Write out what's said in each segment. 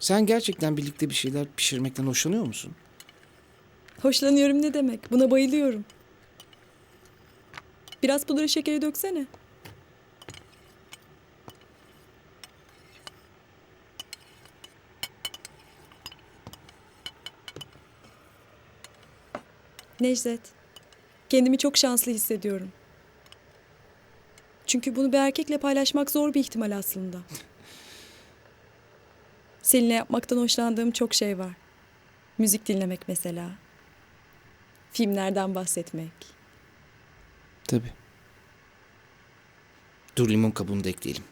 Sen gerçekten birlikte bir şeyler pişirmekten hoşlanıyor musun? Hoşlanıyorum ne demek? Buna bayılıyorum. Biraz pudra şekeri döksene. Necdet, kendimi çok şanslı hissediyorum. Çünkü bunu bir erkekle paylaşmak zor bir ihtimal aslında. Seninle yapmaktan hoşlandığım çok şey var. Müzik dinlemek mesela. Filmlerden bahsetmek. Tabii. Dur limon kabuğunu da ekleyelim.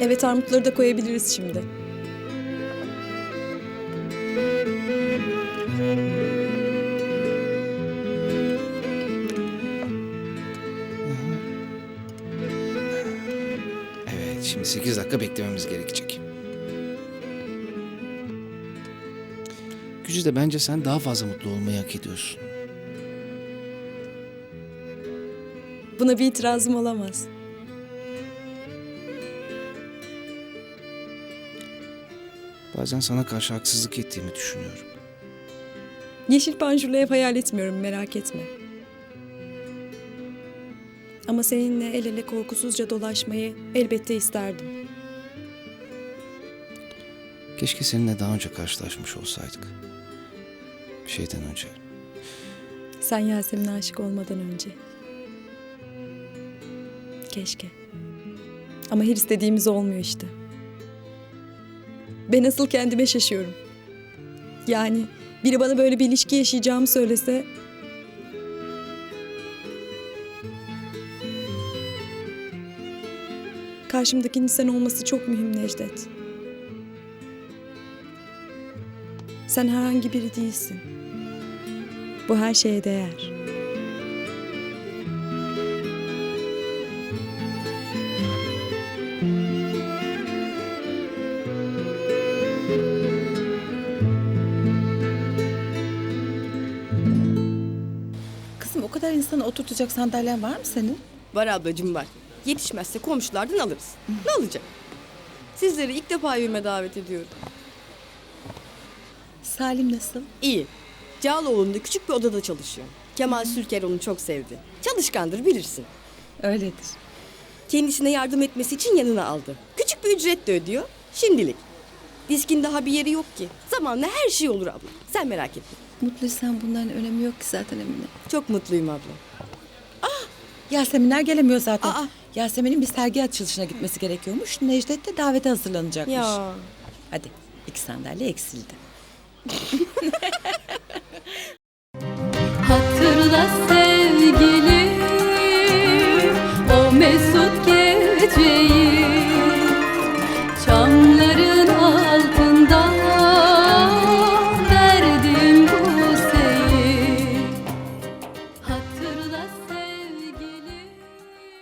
Evet armutları da koyabiliriz şimdi. Evet, şimdi 8 dakika beklememiz gerekecek. Gücü de bence sen daha fazla mutlu olmayı hak ediyorsun. Buna bir itirazım olamaz. Bazen sana karşı haksızlık ettiğimi düşünüyorum. Yeşil panjurlu ev hayal etmiyorum merak etme. Ama seninle el ele korkusuzca dolaşmayı elbette isterdim. Keşke seninle daha önce karşılaşmış olsaydık. Bir şeyden önce. Sen Yasemin'e aşık olmadan önce. Keşke. Ama her istediğimiz olmuyor işte. Ben asıl kendime şaşıyorum. Yani biri bana böyle bir ilişki yaşayacağımı söylese... Karşımdakinin sen olması çok mühim Necdet. Sen herhangi biri değilsin. Bu her şeye değer. İnsana oturtacak sandalyen var mı senin? Var ablacığım var. Yetişmezse komşulardan alırız. Ne alacak? Sizleri ilk defa yürüme davet ediyorum. Salim nasıl? İyi. Cağaloğlu'nda küçük bir odada çalışıyor. Kemal Sülker onu çok sevdi. Çalışkandır bilirsin. Öyledir. Kendisine yardım etmesi için yanına aldı. Küçük bir ücret de ödüyor. Şimdilik. Diskin daha bir yeri yok ki. Zamanla her şey olur abla. Sen merak etme. Mutluysan bunların önemi yok ki zaten Emine. Çok mutluyum abla. Yaseminler gelemiyor zaten. Aa. Yasemin'in bir sergi açılışına gitmesi gerekiyormuş. Necdet de davete hazırlanacakmış. Ya. Hadi iki sandalye eksildi. Hatırla sen